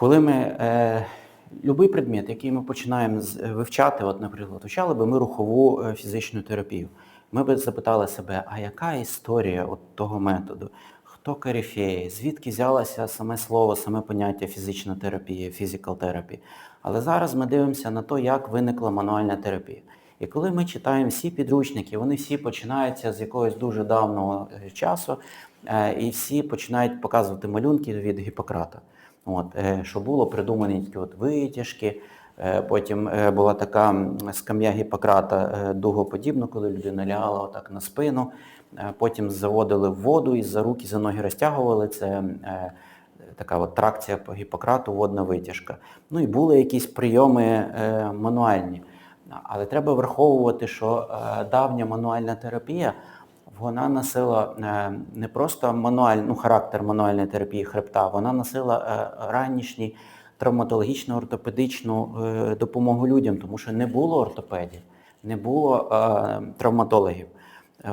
Коли ми е, будь-який предмет, який ми починаємо е, вивчати, от, наприклад, вивчали би ми рухову е, фізичну терапію, ми б запитали себе, а яка історія от того методу? Хто корифеї? Звідки взялося саме слово, саме поняття фізична терапія, physical therapy? Але зараз ми дивимося на те, як виникла мануальна терапія. І коли ми читаємо всі підручники, вони всі починаються з якогось дуже давнього е, часу, і всі починають показувати малюнки від Гіппократа. От, е, що було придумані такі от витяжки. Е, Потім е, була така скам'я Гіппократа дугоподібна, коли людина лягала отак на спину. Потім заводили в воду і за руки, за ноги розтягували. Це така от тракція по Гіппократу, водна витяжка. Ну і були якісь прийоми мануальні. Але треба враховувати, що давня мануальна терапія вона носила е, не просто мануаль, ну, характер мануальної терапії хребта, вона носила е, ранішній травматологічну ортопедичну е, допомогу людям, тому що не було ортопедів, не було травматологів.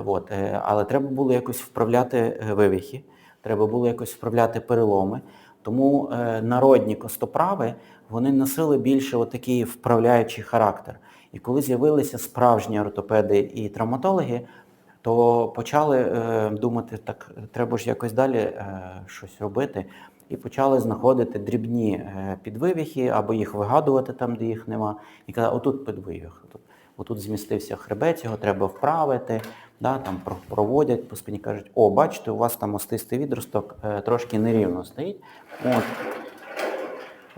От, але треба було якось вправляти вивихи, треба було якось вправляти переломи. Тому народні костоправи вони носили більше отакий вправляючий характер. І коли з'явилися справжні ортопеди і травматологи, то почали е, думати, так треба ж якось далі е, щось робити. І почали знаходити дрібні е, підвивіхи або їх вигадувати там, де їх нема. І казали, отут підвивіх, отут, отут змістився хребець, його треба вправити. Да, там проводять по спині, кажуть, о, бачите, у вас там остистий відросток е, трошки нерівно стоїть. От,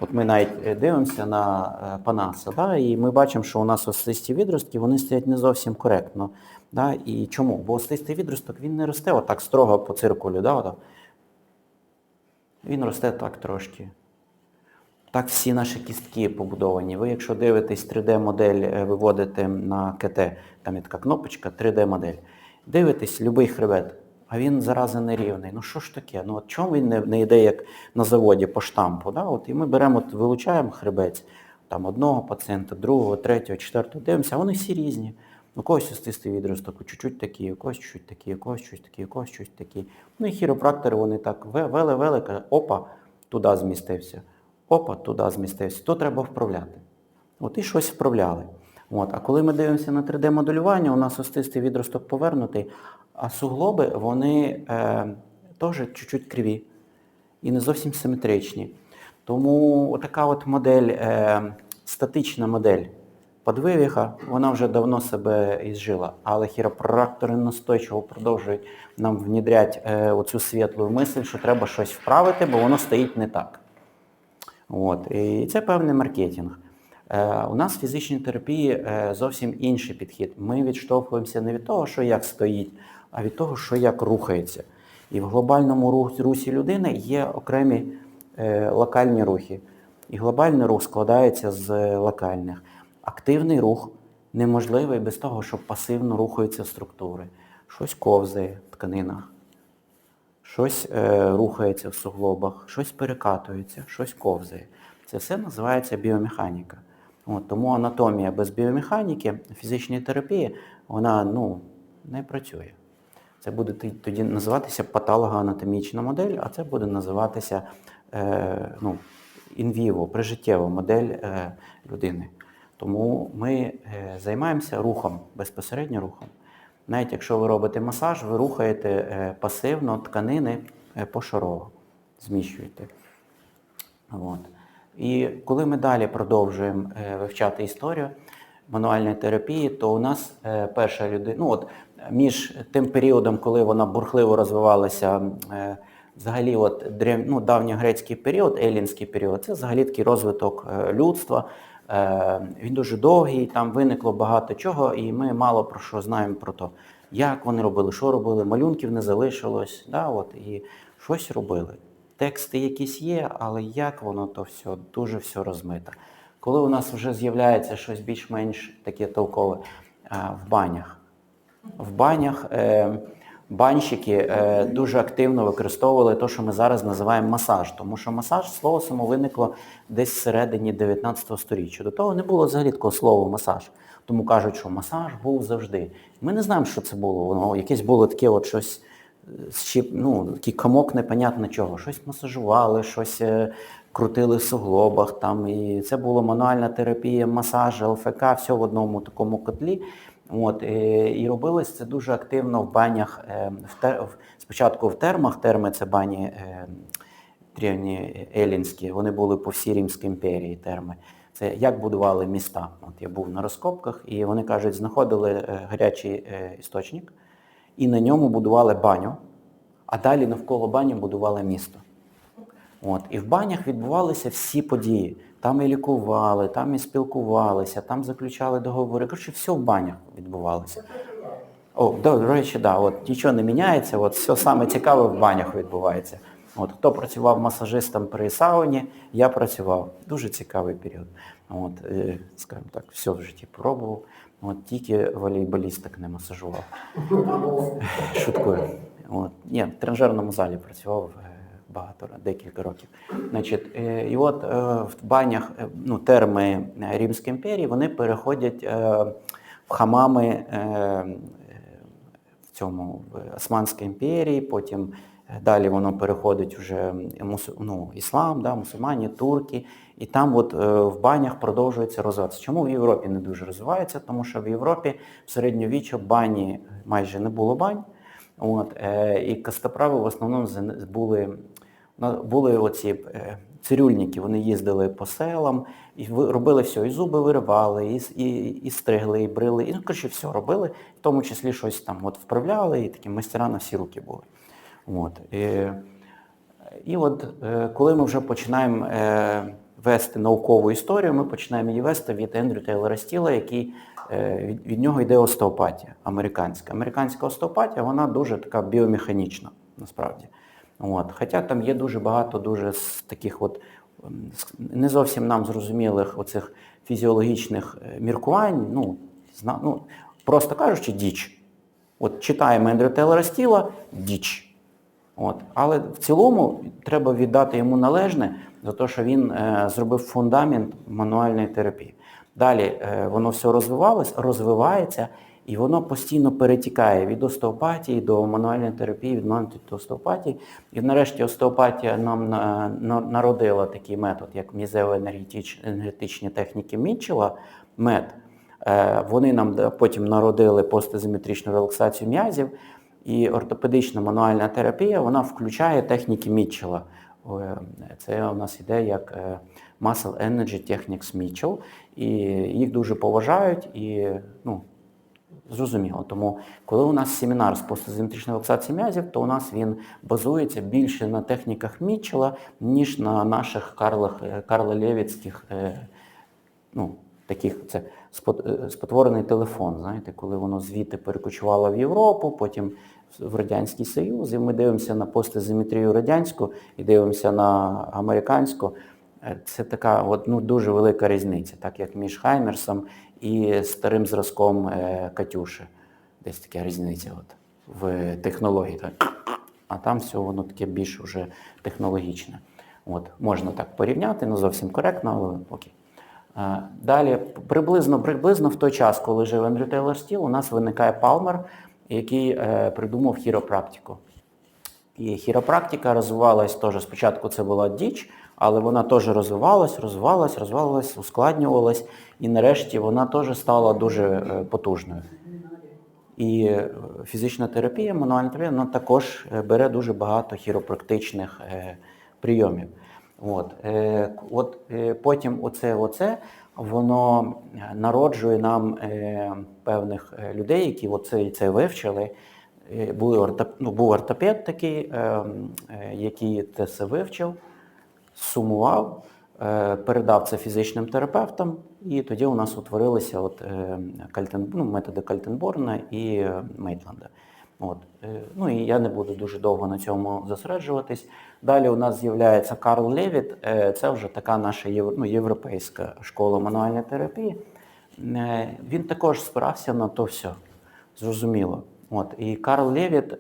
От ми навіть е, дивимося на е, Панаса, да, і ми бачимо, що у нас остисті відростки, вони стоять не зовсім коректно. Да, і чому? Бо остистий відросток він не росте отак строго по циркулю. Да, отак. Він росте так трошки. Так всі наші кістки побудовані. Ви, якщо дивитесь 3D-модель, е, виводите на КТ, там є така кнопочка 3D-модель. Дивитесь будь-який хребет, а він зарази нерівний. Ну що ж таке? Ну от чому він не, не йде як на заводі по штампу? Да? От, і ми беремо, вилучаємо хребець там одного пацієнта, другого, третього, четвертого, дивимося, вони всі різні. У когось остистий відросток, чуть-чуть такий, у когось чуть такий, у когось чуть такий, у когось чуть такий. Ну і хіропрактори вони так вели-вели, каже, опа, туди змістився. Опа, туди змістився. То треба вправляти. От і щось вправляли. От. А коли ми дивимося на 3D-моделювання, у нас остистий відросток повернутий, а суглоби, вони е, теж чуть-чуть криві і не зовсім симетричні. Тому така от модель, е, статична модель подвивіха, вона вже давно себе ізжила. Але хіропрактори настойчиво продовжують нам внідрять е, оцю світлу мисль, що треба щось вправити, бо воно стоїть не так. От. І це певний маркетинг. Е, у нас в фізичній терапії е, зовсім інший підхід. Ми відштовхуємося не від того, що як стоїть, а від того, що як рухається. І в глобальному русі людини є окремі е, локальні рухи. І глобальний рух складається з локальних. Активний рух неможливий без того, що пасивно рухаються структури. Щось ковзає в тканинах, щось е, рухається в суглобах, щось перекатується, щось ковзає. Це все називається біомеханіка. От, тому анатомія без біомеханіки, фізичної терапії, вона ну, не працює. Це буде тоді називатися патологоанатомічна модель, а це буде називатися е, ну, інвіво, прижиттєва модель е, людини. Тому ми е, займаємося рухом, безпосередньо рухом. Навіть якщо ви робите масаж, ви рухаєте е, пасивно тканини е, пошарово, зміщуєте. От. І коли ми далі продовжуємо е, вивчати історію мануальної терапії, то у нас е, перша людина, ну от між тим періодом, коли вона бурхливо розвивалася, е, взагалі от ну, давньогрецький період, елінський період, це взагалі такий розвиток людства. Він дуже довгий, там виникло багато чого, і ми мало про що знаємо про те, як вони робили, що робили, малюнків не залишилось, да, от, і щось робили. Тексти якісь є, але як воно то все, дуже все розмито. Коли у нас вже з'являється щось більш-менш таке толкове е, в банях. В банях е, банщики е, дуже активно використовували те, що ми зараз називаємо масаж, тому що масаж слово само виникло десь всередині 19 століття. До того не було взагалі такого слова масаж. Тому кажуть, що масаж був завжди. Ми не знаємо, що це було. Воно якесь було таке от щось щіп, ну, такий комок непонятно чого. Щось масажували, щось е, крутили в суглобах, там, і це була мануальна терапія, масаж, ЛФК, все в одному такому котлі. От, е, і робилось це дуже активно в банях, е, в тер, спочатку в термах, терми це бані древні елінські, вони були по всій Римській імперії терми. Це як будували міста. От я був на розкопках, і вони кажуть, знаходили гарячий істочник і на ньому будували баню, а далі навколо бані будували місто. От. І в банях відбувалися всі події. Там і лікували, там і спілкувалися, там заключали договори. Коротше, все в банях відбувалося. О, до речі, да, от нічого не міняється, от все саме цікаве в банях відбувається. От хто працював масажистом при сауні, я працював. Дуже цікавий період. От, е, скажімо так, все в житті пробував. От тільки волейболісток не масажував. Шуткую. От. Ні, в тренажерному залі працював е, багато декілька років. Значить, е, і от в банях ну, терми Римської імперії вони переходять в хамами в цьому в Османській імперії, потім далі воно переходить вже ну, іслам, да, мусульмані, турки, і там от е, в банях продовжується розвиватися. Чому в Європі не дуже розвивається? Тому що в Європі в середньовіччя бані майже не було бань. От, е, і костоправи в основному були, ну, були оці е, цирюльники, вони їздили по селам і робили все, і зуби виривали, і, і, і стригли, і брили, і ну, коротше, все робили, в тому числі щось там от вправляли, і такі майстера на всі руки були. От, і, і от е, коли ми вже починаємо е, вести наукову історію, ми починаємо її вести від Ендрю Тейлора Стіла, який е, від, від нього йде остеопатія американська. Американська остеопатія, вона дуже така біомеханічна, насправді. От. Хоча там є дуже багато дуже таких от не зовсім нам зрозумілих оцих фізіологічних міркувань, ну, зна, ну, просто кажучи, діч. От читаємо Ендрю Тейлора Стіла, діч. От. Але в цілому треба віддати йому належне за те, що він е, зробив фундамент мануальної терапії. Далі е, воно все розвивалось, розвивається, і воно постійно перетікає від остеопатії до мануальної терапії, від мануальної до остеопатії. І нарешті остеопатія нам на- на- народила такий метод, як мізеоенергетичні техніки Мітчела, МЕД. Е, Вони нам потім народили постизометричну релаксацію м'язів. І ортопедична мануальна терапія вона включає техніки Мітчелла. Е, Це у нас іде як е, Muscle Energy Techniques Mitchell. І їх дуже поважають і ну, зрозуміло. Тому коли у нас семінар з постизометричної релаксації м'язів, то у нас він базується більше на техніках Мітчелла, ніж на наших Карлах, е, Карло-Левіцьких е, ну, таких це спотворений телефон, знаєте, коли воно звідти перекочувало в Європу, потім в Радянський Союз, і ми дивимося на постизометрію радянську і дивимося на американську. Е, Це така от, ну, дуже велика різниця, так як між Хаймерсом і старим зразком е, Катюши. Десь така різниця от, в технології. Так. А там все воно таке більш уже технологічне. От, можна так порівняти, не зовсім коректно, але окей. Е, Далі, приблизно, приблизно в той час, коли жив Ендрю Тейлор Стіл, у нас виникає Палмер, який е, придумав хіропрактику. І хіропрактика розвивалась теж. Спочатку це була діч, але вона теж розвивалась, розвивалась, розвивалась, ускладнювалась, і нарешті вона теж стала дуже е, потужною. І фізична терапія, мануальна терапія, вона також е, бере дуже багато хіропрактичних е, прийомів. От, е, от е, потім оце, оце воно е, народжує нам е, певних е, людей, які оце, це вивчили. Е, Були орто, ну, був ортопед такий, е, е, який це все вивчив, сумував, е, передав це фізичним терапевтам, і тоді у нас утворилися от, е, Кальтен, ну, методи Кальтенборна і Мейтланда. От. е, Ну і я не буду дуже довго на цьому зосереджуватись. Далі у нас з'являється Карл Левіт, е, це вже така наша ну, європейська школа мануальної терапії. Е, Він також спирався на то все, зрозуміло. От. І Карл Левіт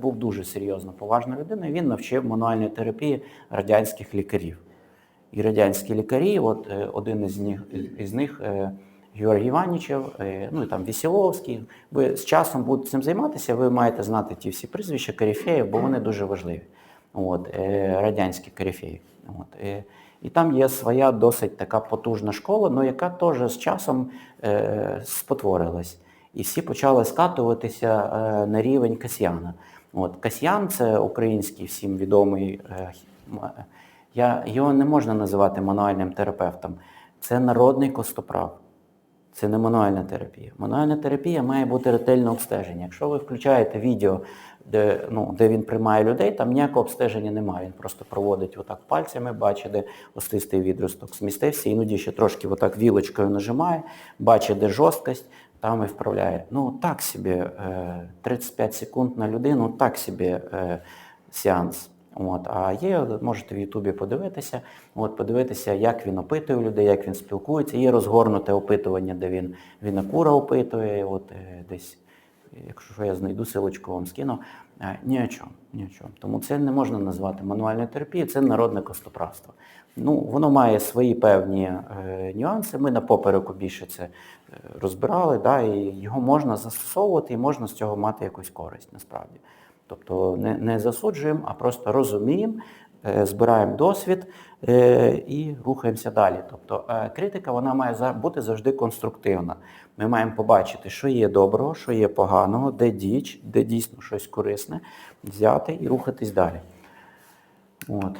був дуже серйозно поважна людина. і Він навчив мануальної терапії радянських лікарів. І радянські лікарі, от один із них, із них Георгій Іванічев, е, ну і там Вісіловський. Ви з часом будете цим займатися, ви маєте знати ті всі прізвища, корифеїв, бо вони дуже важливі. от, е, радянські корифеї. От, е, і там є своя досить така потужна школа, ну, яка теж з часом е, спотворилась. І всі почали скатуватися е, на рівень Касьяна. От, Касьян це український всім відомий. Е, я, його не можна називати мануальним терапевтом. Це народний костоправ. Це не мануальна терапія. Мануальна терапія має бути ретельне обстеження. Якщо ви включаєте відео, де, ну, де він приймає людей, там ніякого обстеження немає. Він просто проводить отак пальцями, бачить, де остистий відросток змістився, іноді ще трошки отак вілочкою нажимає, бачить, де жорсткость, там і вправляє. Ну, так собі, е, 35 секунд на людину, так собі е, сеанс. От, а є, можете в Ютубі подивитися, от, подивитися, як він опитує людей, як він спілкується. Є розгорнуте опитування, де він Вінокура опитує, от, е, десь, якщо я знайду силочку вам скину. Е, Ні о чому, ні о чому. Тому це не можна назвати мануальною терапією, це народне костоправство. Ну, воно має свої певні е, нюанси. Ми на попереку більше це е, розбирали, да, і його можна застосовувати і можна з цього мати якусь користь насправді. Тобто не, не засуджуємо, а просто розуміємо, е, збираємо досвід е, і рухаємося далі. Тобто е, критика вона має бути завжди конструктивна. Ми маємо побачити, що є доброго, що є поганого, де діч, де дійсно щось корисне, взяти і рухатись далі. От.